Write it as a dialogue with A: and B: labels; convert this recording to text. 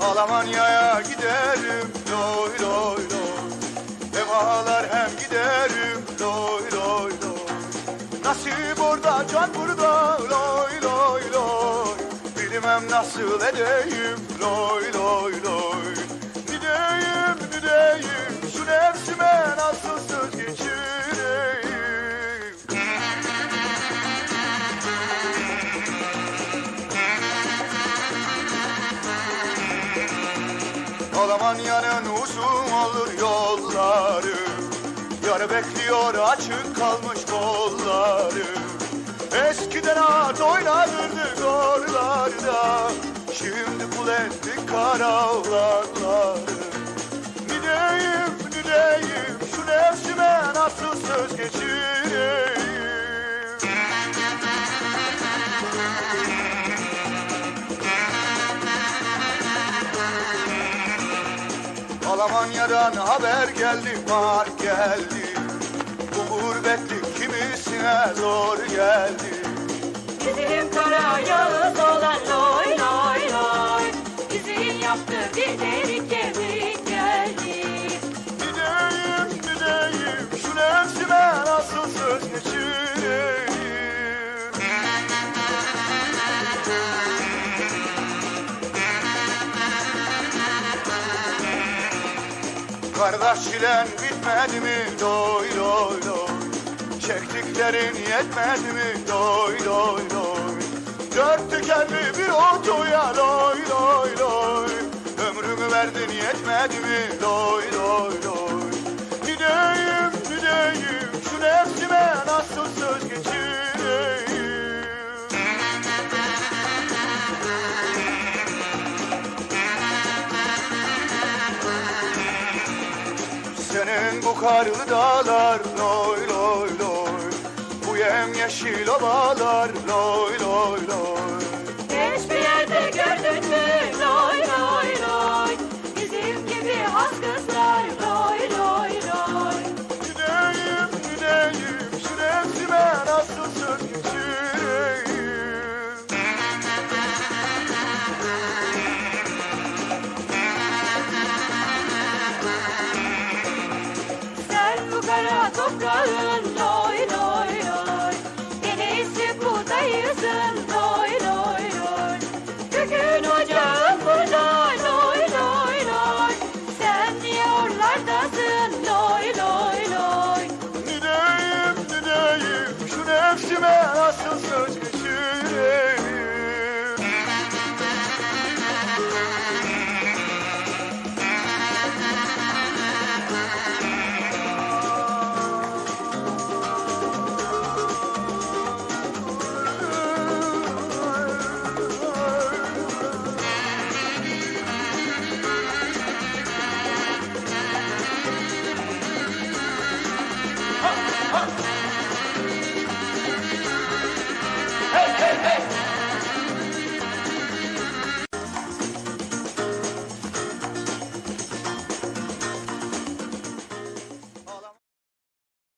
A: Almanya'ya giderim loy loy loy. Hem ağlar hem giderim loy loy loy. Nasip orada can burada loy loy loy. Bilmem nasıl edeyim loy Almanya'nın uzun olur yolları. Yar bekliyor açık kalmış kolları. Eskiden at oynanırdı oralarda Şimdi kul ettik karavlarları Gideyim gideyim şu nefsime nasıl söz geçireyim Almanya'dan haber geldi, var geldi. Bu gurbetlik kimisine zor geldi Kardeşçilen bitmedi mi? Doy doy doy. Çektiklerin yetmedi mi? Doy doy doy. Dört tekerli bir otoya loy loy loy Ömrümü verdin yetmedi mi? Doy doy doy. Gideyim bu karlı dağlar loy loy loy. Bu yem yeşil ovalar loy
B: kara toprağın loy loy loy. En iyisi buradayızın loy loy loy. Kökün ocağın burada loy loy loy. Sen niye oralardasın loy loy loy.
A: Gideyim gideyim şu nefsime nasıl söz